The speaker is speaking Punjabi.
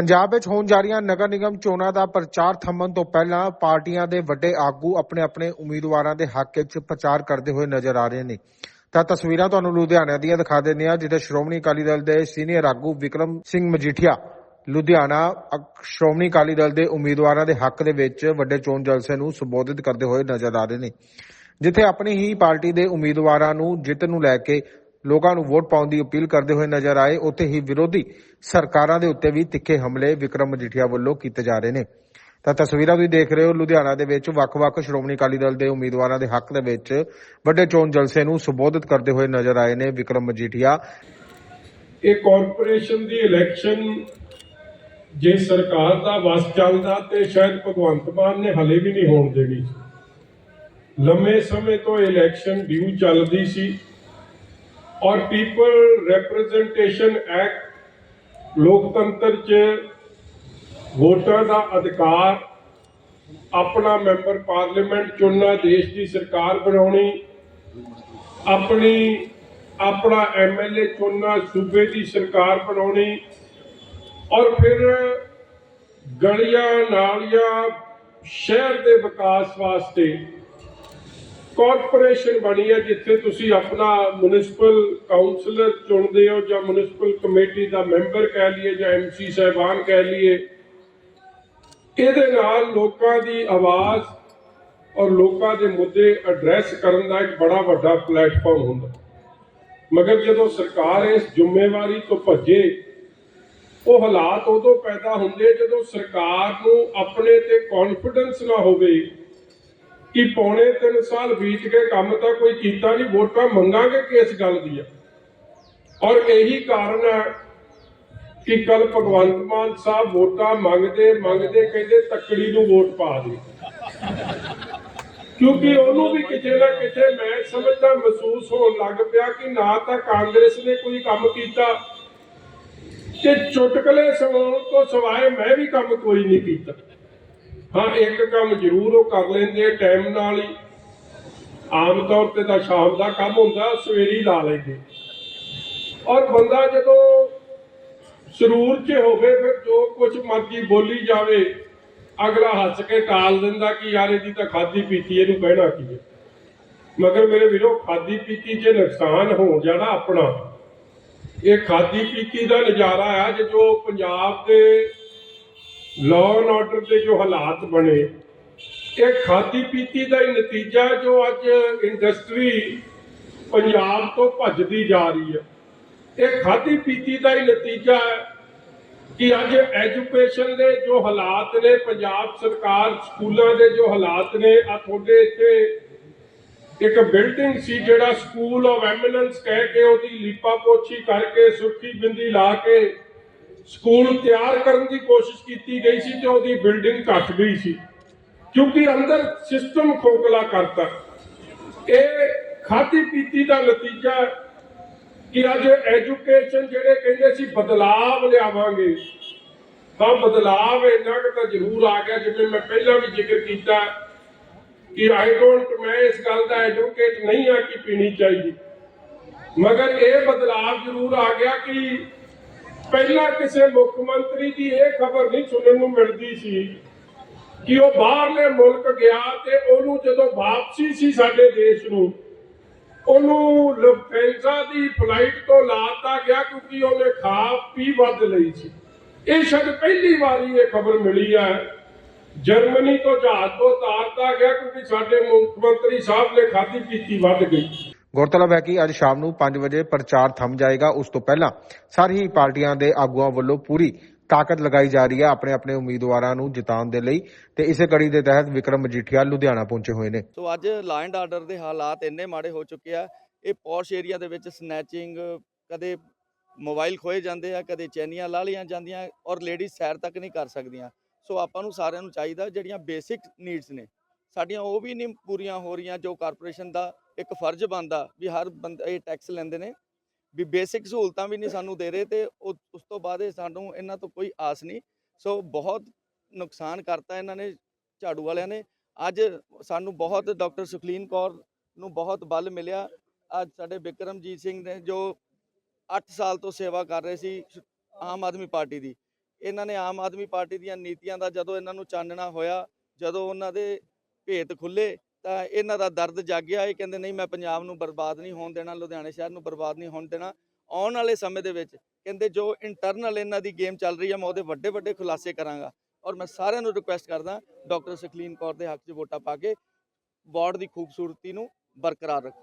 ਪੰਜਾਬ ਵਿੱਚ ਹੋਣ ਜਾ ਰਹੀਆਂ ਨਗਰ ਨਿਗਮ ਚੋਣਾਂ ਦਾ ਪ੍ਰਚਾਰ ਥੰਮਣ ਤੋਂ ਪਹਿਲਾਂ ਪਾਰਟੀਆਂ ਦੇ ਵੱਡੇ ਆਗੂ ਆਪਣੇ ਆਪਣੇ ਉਮੀਦਵਾਰਾਂ ਦੇ ਹੱਕ ਵਿੱਚ ਪ੍ਰਚਾਰ ਕਰਦੇ ਹੋਏ ਨਜ਼ਰ ਆ ਰਹੇ ਨੇ। ਤਾਂ ਤਸਵੀਰਾਂ ਤੁਹਾਨੂੰ ਲੁਧਿਆਣਾ ਦੀਆਂ ਦਿਖਾ ਦਿੰਦੇ ਹਾਂ, ਜਿੱਥੇ ਸ਼੍ਰੋਮਣੀ ਅਕਾਲੀ ਦਲ ਦੇ ਸੀਨੀਅਰ ਆਗੂ ਵਿਕਰਮ ਸਿੰਘ ਮਜੀਠੀਆ ਲੁਧਿਆਣਾ ਸ਼੍ਰੋਮਣੀ ਅਕਾਲੀ ਦਲ ਦੇ ਉਮੀਦਵਾਰਾਂ ਦੇ ਹੱਕ ਦੇ ਵਿੱਚ ਵੱਡੇ ਚੋਣ ਜਲਸੇ ਨੂੰ ਸੰਬੋਧਿਤ ਕਰਦੇ ਹੋਏ ਨਜ਼ਰ ਆ ਰਹੇ ਨੇ। ਜਿੱਥੇ ਆਪਣੀ ਹੀ ਪਾਰਟੀ ਦੇ ਉਮੀਦਵਾਰਾਂ ਨੂੰ ਜਿੱਤ ਨੂੰ ਲੈ ਕੇ ਲੋਕਾਂ ਨੂੰ ਵੋਟ ਪਾਉਣ ਦੀ ਅਪੀਲ ਕਰਦੇ ਹੋਏ ਨਜ਼ਰ ਆਏ, ਉੱਥੇ ਹੀ ਵਿਰੋਧੀ ਸਰਕਾਰਾਂ ਦੇ ਉੱਤੇ ਵੀ ਤਿੱਖੇ ਹਮਲੇ ਵਿਕਰਮ ਮਜੀਠੀਆ ਵੱਲੋਂ ਕੀਤੇ ਜਾ ਰਹੇ ਨੇ। ਤਾਂ ਤਸਵੀਰਾਂ ਤੁਸੀਂ ਦੇਖ ਰਹੇ ਹੋ, ਲੁਧਿਆਣਾ ਦੇ ਵਿੱਚ ਵੱਖ-ਵੱਖ ਸ਼੍ਰੋਮਣੀ ਅਕਾਲੀ ਦਲ ਦੇ ਉਮੀਦਵਾਰਾਂ ਦੇ ਹੱਕ ਦੇ ਵਿੱਚ ਵੱਡੇ ਚੋਣ ਜਲਸੇ ਨੂੰ ਸੰਬੋਧਿਤ ਕਰਦੇ ਹੋਏ ਨਜ਼ਰ ਆਏ ਨੇ ਵਿਕਰਮ ਮਜੀਠੀਆ। ਇਹ ਕਾਰਪੋਰੇਸ਼ਨ ਦੀ ਇਲੈਕਸ਼ਨ ਜੇ ਸਰਕਾਰ ਦਾ ਵਸ ਚੱਲਦਾ ਤੇ ਸ਼ਾਇਦ ਭਗਵੰਤ ਮਾਨ ਨੇ ਹਲੇ ਵੀ ਨਹੀਂ ਹੋਣ ਦੇਣੀ ਲੰਮੇ ਸਮੇਂ ਤੋਂ ਇਲੈਕਸ਼ਨ ਡਿਊ ਚੱਲਦੀ ਸੀ। ਔਰ ਪੀਪਲ ਰਿਪਰੈਜ਼ੈਂਟੇਸ਼ਨ ਐਕਟ ਲੋਕਤੰਤਰ 'ਚ ਵੋਟਰ ਦਾ ਅਧਿਕਾਰ ਆਪਣਾ ਮੈਂਬਰ ਪਾਰਲੀਮੈਂਟ ਚੁਣਨਾ, ਦੇਸ਼ ਦੀ ਸਰਕਾਰ ਬਣਾਉਣੀ, ਆਪਣੀ, ਆਪਣਾ ਐਮਐਲਏ ਚੁਣਨਾ, ਸੂਬੇ ਦੀ ਸਰਕਾਰ ਬਣਾਉਣੀ ਔਰ ਫਿਰ ਗਲੀਆਂ, ਨਾਲੀਆਂ, ਸ਼ਹਿਰ ਦੇ ਵਿਕਾਸ ਵਾਸਤੇ ਕਾਰਪੋਰੇਸ਼ਨ ਬਣੀ ਹੈ ਜਿੱਥੇ ਤੁਸੀਂ ਆਪਣਾ ਮਿਊਨਿਸਪਲ ਕਾਉਂਸਲਰ ਚੁਣਦੇ ਹੋ ਜਾਂ ਮਿਊਨਿਸਪਲ ਕਮੇਟੀ ਦਾ ਮੈਂਬਰ ਕਹਿ ਲਈਏ ਜਾਂ ਐਮਸੀ ਸਾਹਿਬਾਨ ਕਹਿ ਲਈਏ। ਇਹਦੇ ਨਾਲ ਲੋਕਾਂ ਦੀ ਆਵਾਜ਼ ਔਰ ਲੋਕਾਂ ਦੇ ਮੁੱਦੇ ਐਡਰੈਸ ਕਰਨ ਦਾ ਇੱਕ ਬੜਾ ਵੱਡਾ ਪਲੇਟਫਾਰਮ ਹੁੰਦਾ। ਮਗਰ ਜਦੋਂ ਸਰਕਾਰ ਇਸ ਜ਼ਿੰਮੇਵਾਰੀ ਤੋਂ ਭੱਜੇ, ਉਹ ਹਾਲਾਤ ਉਦੋਂ ਪੈਦਾ ਹੁੰਦੇ ਜਦੋਂ ਸਰਕਾਰ ਨੂੰ ਆਪਣੇ ਤੇ ਕੌਨਫੀਡੈਂਸ ਨਾ ਹੋਵੇ। ਕਿ ਪੌਣੇ 3 ਸਾਲ ਬੀਤ ਕੇ ਕੰਮ ਤਾਂ ਕੋਈ ਕੀਤਾ ਨਹੀਂ, ਵੋਟਾਂ ਮੰਗਾਂਗੇ ਕਿਸ ਗੱਲ ਦੀਆਂ? ਔਰ ਇਹੀ ਕਾਰਨ ਹੈ ਕਿ ਕੱਲ ਭਗਵੰਤ ਮਾਨ ਸਾਹਿਬ ਵੋਟਾਂ ਮੰਗਦੇ ਮੰਗਦੇ ਕਹਿੰਦੇ ਤੱਕੜੀ ਨੂੰ ਵੋਟ ਪਾ ਦੇ। ਕਿਉਂਕਿ ਉਹਨੂੰ ਵੀ ਕਿਤੇ ਨਾ ਕਿਤੇ ਮੈਂ ਸਮਝਦਾ, ਮਹਿਸੂਸ ਹੋਣ ਲੱਗ ਪਿਆ ਕਿ ਨਾ ਤਾਂ ਕਾਂਗਰਸ ਨੇ ਕੋਈ ਕੰਮ ਕੀਤਾ ਤੇ ਚੁਟਕਲੇ ਸੁਣਾਉਣ ਤੋਂ ਸਿਵਾਏ ਮੈਂ ਵੀ ਕੰਮ ਕੋਈ ਨਹੀਂ ਕੀਤਾ। ਹਾਂ ਇੱਕ ਕੰਮ ਜ਼ਰੂਰ ਉਹ ਕਰ ਲੈਂਦੇ ਟਾਈਮ ਨਾਲ ਹੀ। ਆਮ ਤੌਰ ਤੇ ਤਾਂ ਸ਼ਾਮ ਦਾ ਕੰਮ ਹੁੰਦਾ, ਸਵੇਰੀ ਲਾ ਲੈਂਦੇ। ਔਰ ਬੰਦਾ ਜਦੋਂ ਸਰੂਰ 'ਚ ਹੋਵੇ, ਫਿਰ ਜੋ ਕੁਝ ਮਰਜ਼ੀ ਬੋਲੀ ਜਾਵੇ, ਅਗਲਾ ਹੱਸ ਕੇ ਟਾਲ ਦਿੰਦਾ ਕਿ ਯਾਰ ਇਹਦੀ ਤਾਂ ਖਾਦੀ ਪੀਤੀ, ਇਹਨੂੰ ਕਹਿਣਾ ਕੀ ਹੈ? ਮਗਰ ਮੇਰੇ ਵੀਰੋ ਖਾਦੀ ਪੀਤੀ 'ਚ ਨੁਕਸਾਨ ਹੋ ਜਾਣਾ ਆਪਣਾ, ਇਹ ਖਾਦੀ ਪੀਤੀ ਦਾ ਨਜ਼ਾਰਾ ਆ, ਜੇ ਜੋ ਪੰਜਾਬ ਦੇ ਲਾਅ ਐਂਡ ਆਰਡਰ ਦੇ ਜੋ ਹਾਲਾਤ ਬਣੇ, ਇਹ ਖਾਦੀ ਪੀਤੀ ਦਾ ਹੀ ਨਤੀਜਾ ਜੋ ਅੱਜ ਇੰਡਸਟਰੀ ਪੰਜਾਬ ਤੋਂ ਭੱਜਦੀ ਜਾ ਰਹੀ ਹੈ। ਇਹ ਖਾਦੀ ਪੀਤੀ ਦਾ ਹੀ ਨਤੀਜਾ ਹੈ ਕਿ ਅੱਜ ਐਜੂਕੇਸ਼ਨ ਦੇ ਜੋ ਹਾਲਾਤ ਨੇ, ਪੰਜਾਬ ਸਰਕਾਰ ਸਕੂਲਾਂ ਦੇ ਜੋ ਹਾਲਾਤ ਨੇ ਆ ਤੁਹਾਡੇ ਇੱਥੇ ਇੱਕ ਬਿਲਡਿੰਗ ਸੀ ਜਿਹੜਾ ਸਕੂਲ ਆਫ ਐਮੀਨੈਂਸ ਕਹਿ ਕੇ ਉਹਦੀ ਲੀਪਾ ਪੋਚੀ ਕਰਕੇ ਸੁਰਖੀ ਬਿੰਦੀ ਲਾ ਕੇ ਸਕੂਲ ਤਿਆਰ ਕਰਨ ਦੀ ਕੋਸ਼ਿਸ਼ ਕੀਤੀ ਗਈ ਸੀ ਤੇ ਉਹਦੀ ਬਿਲਡਿੰਗ ਘੱਟ ਗਈ ਸੀ, ਕਿਉਂਕਿ ਅੰਦਰ ਸਿਸਟਮ ਖੋਖਲਾ ਕਰਤਾ। ਇਹ ਖਾਦੀ ਪੀਤੀ ਦਾ ਨਤੀਜਾ ਕਿ ਅੱਜ ਐਜੂਕੇਸ਼ਨ ਜਿਹੜੇ ਕਹਿੰਦੇ ਸੀ ਬਦਲਾਵ ਲਿਆਵਾਂਗੇ, ਤਾਂ ਬਦਲਾਵ ਇੰਨਾ ਕੁ ਤਾਂ ਜ਼ਰੂਰ ਆ ਗਿਆ, ਜਿਵੇਂ ਮੈਂ ਪਹਿਲਾਂ ਵੀ ਜ਼ਿਕਰ ਕੀਤਾ ਕਿ ਆਈ ਡੋਂਟ ਮੈਂ ਇਸ ਗੱਲ ਦਾ ਐਡਵੋਕੇਟ ਨਹੀਂ ਆ ਕਿ ਪੀਣੀ ਚਾਹੀਦੀ। ਮਗਰ ਇਹ ਬਦਲਾਵ ਜ਼ਰੂਰ ਆ ਗਿਆ ਕਿ ਪਹਿਲਾਂ ਕਿਸੇ ਮੁੱਖ ਮੰਤਰੀ ਦੀ ਇਹ ਖਬਰ ਨਹੀਂ ਸੁਣਨ ਨੂੰ ਮਿਲਦੀ ਸੀ ਕਿ ਉਹ ਬਾਹਰਲੇ ਮੁਲਕ ਗਿਆ ਤੇ ਉਹਨੂੰ ਜਦੋਂ ਵਾਪਸੀ ਸੀ ਸਾਡੇ ਦੇਸ਼ ਨੂੰ, ਉਹਨੂੰ ਲੁਫਥੈਂਜ਼ਾ ਦੀ ਫਲਾਈਟ ਤੋਂ ਲਾਤਾ ਗਿਆ ਕਿਉਂਕਿ ਉਹਨੇ ਖਾ ਪੀ ਵੱਧ ਲਈ ਸੀ। ਇਹ ਸ਼ਾਇਦ ਪਹਿਲੀ ਵਾਰੀ ਇਹ ਖਬਰ ਮਿਲੀ ਹੈ। ਜਰਮਨੀ ਤੋਂ ਜਹਾਜ਼ ਤੋਂ ਉਤਾਰਤਾ ਗਿਆ ਕਿਉਂਕਿ ਸਾਡੇ ਮੁੱਖ ਮੰਤਰੀ ਸਾਹਿਬ ਨੇ ਖਾਦੀ ਪੀਤੀ ਵੱਧ ਗਈ। ਗੌਰਤਲਬ ਹੈ ਕਿ ਅੱਜ ਸ਼ਾਮ ਨੂੰ 5 ਵਜੇ ਪ੍ਰਚਾਰ ਥੰਮ ਜਾਏਗਾ। ਉਸ ਤੋਂ ਪਹਿਲਾਂ ਸਾਰੀ ਹੀ ਪਾਰਟੀਆਂ ਦੇ ਆਗੂਆਂ ਵੱਲੋਂ ਪੂਰੀ ਤਾਕਤ ਲਗਾਈ ਜਾ ਰਹੀ ਹੈ ਆਪਣੇ ਆਪਣੇ ਉਮੀਦਵਾਰਾਂ ਨੂੰ ਜਿਤਾਉਣ ਦੇ ਲਈ ਤੇ ਇਸੇ ਕੜੀ ਦੇ ਤਹਿਤ ਵਿਕਰਮ ਮਜੀਠੀਆ ਲੁਧਿਆਣਾ ਪਹੁੰਚੇ ਹੋਏ ਨੇ। ਸੋ ਅੱਜ ਲਾ ਆਰਡਰ ਦੇ ਹਾਲਾਤ ਇੰਨੇ ਮਾੜੇ ਹੋ ਚੁੱਕੇ ਆ, ਇਹ ਪੌਸ਼ ਏਰੀਆ ਦੇ ਵਿੱਚ ਸਨੈਚਿੰਗ ਕਦੇ ਮੋਬਾਈਲ ਖੋਏ ਜਾਂਦੇ ਆ, ਕਦੇ ਚੈਨੀਆਂ ਲਾ ਲਈਆਂ ਜਾਂਦੀਆਂ ਔਰ ਲੇਡੀਜ਼ ਸੈਰ ਤੱਕ ਨਹੀਂ ਕਰ ਸਕਦੀਆਂ। ਸੋ ਆਪਾਂ ਨੂੰ ਸਾਰਿਆਂ ਨੂੰ ਚਾਹੀਦਾ ਜਿਹੜੀਆਂ ਬੇਸਿਕ ਨੀਡਸ ਨੇ, ਸਾਡੀਆਂ ਉਹ ਵੀ ਨਹੀਂ ਪੂਰੀਆਂ ਹੋ ਰਹੀਆਂ ਜੋ ਕਾਰਪੋਰੇਸ਼ਨ ਦਾ ਇੱਕ ਫਰਜ਼ ਬਣਦਾ ਵੀ ਹਰ ਬੰਦੇ ਇਹ ਟੈਕਸ ਲੈਂਦੇ ਨੇ, ਵੀ ਬੇਸਿਕ ਸਹੂਲਤਾਂ ਵੀ ਨਹੀਂ ਸਾਨੂੰ ਦੇ ਰਹੇ ਤੇ ਉਹ- ਉਸ ਤੋਂ ਬਾਅਦ ਇਹ ਸਾਨੂੰ ਇਹਨਾਂ ਤੋਂ ਕੋਈ ਆਸ ਨਹੀਂ। ਸੋ ਬਹੁਤ ਨੁਕਸਾਨ ਕਰਤਾ ਇਹਨਾਂ ਨੇ, ਝਾੜੂ ਵਾਲਿਆਂ ਨੇ। ਅੱਜ ਸਾਨੂੰ ਬਹੁਤ ਡਾਕਟਰ ਸੁਖਲੀਨ ਕੌਰ ਨੂੰ ਬਹੁਤ ਬਲ ਮਿਲਿਆ। ਅੱਜ ਸਾਡੇ ਬਿਕਰਮਜੀਤ ਸਿੰਘ ਨੇ ਜੋ 8 ਸਾਲ ਤੋਂ ਸੇਵਾ ਕਰ ਰਹੇ ਸੀ, ਆਮ ਆਦਮੀ ਪਾਰਟੀ ਦੀ। ਇਹਨਾਂ ਨੇ ਆਮ ਆਦਮੀ ਪਾਰਟੀ ਦੀਆਂ ਨੀਤੀਆਂ ਦਾ ਜਦੋਂ ਇਹਨਾਂ ਨੂੰ ਚਾਨਣਾ ਹੋਇਆ, ਜਦੋਂ ਉਹਨਾਂ ਦੇ ਭੇਤ ਖੁੱਲੇ ਤਾਂ ਇਹਨਾਂ ਦਾ ਦਰਦ ਜਾਗਿਆ। ਇਹ ਕਹਿੰਦੇ, ਨਹੀਂ, ਮੈਂ ਪੰਜਾਬ ਨੂੰ ਬਰਬਾਦ ਨਹੀਂ ਹੋਣ ਦੇਣਾ, ਲੁਧਿਆਣੇ ਸ਼ਹਿਰ ਨੂੰ ਬਰਬਾਦ ਨਹੀਂ ਹੋਣ ਦੇਣਾ। ਆਉਣ ਵਾਲੇ ਸਮੇਂ ਦੇ ਵਿੱਚ ਕਹਿੰਦੇ, ਜੋ ਇੰਟਰਨਲ ਇਹਨਾਂ ਦੀ ਗੇਮ ਚੱਲ ਰਹੀ ਹੈ ਮੈਂ ਉਹਦੇ ਵੱਡੇ ਵੱਡੇ ਖੁਲਾਸੇ ਕਰਾਂਗਾ। ਔਰ ਮੈਂ ਸਾਰਿਆਂ ਨੂੰ ਰਿਕੁਐਸਟ ਕਰਦਾ, ਡਾਕਟਰ ਸੁਖਲੀਨ ਕੌਰ ਦੇ ਹੱਕ 'ਚ ਵੋਟਾਂ ਪਾ ਕੇ ਵਾਰਡ ਦੀ ਖੂਬਸੂਰਤੀ ਨੂੰ ਬਰਕਰਾਰ ਰੱਖੋ।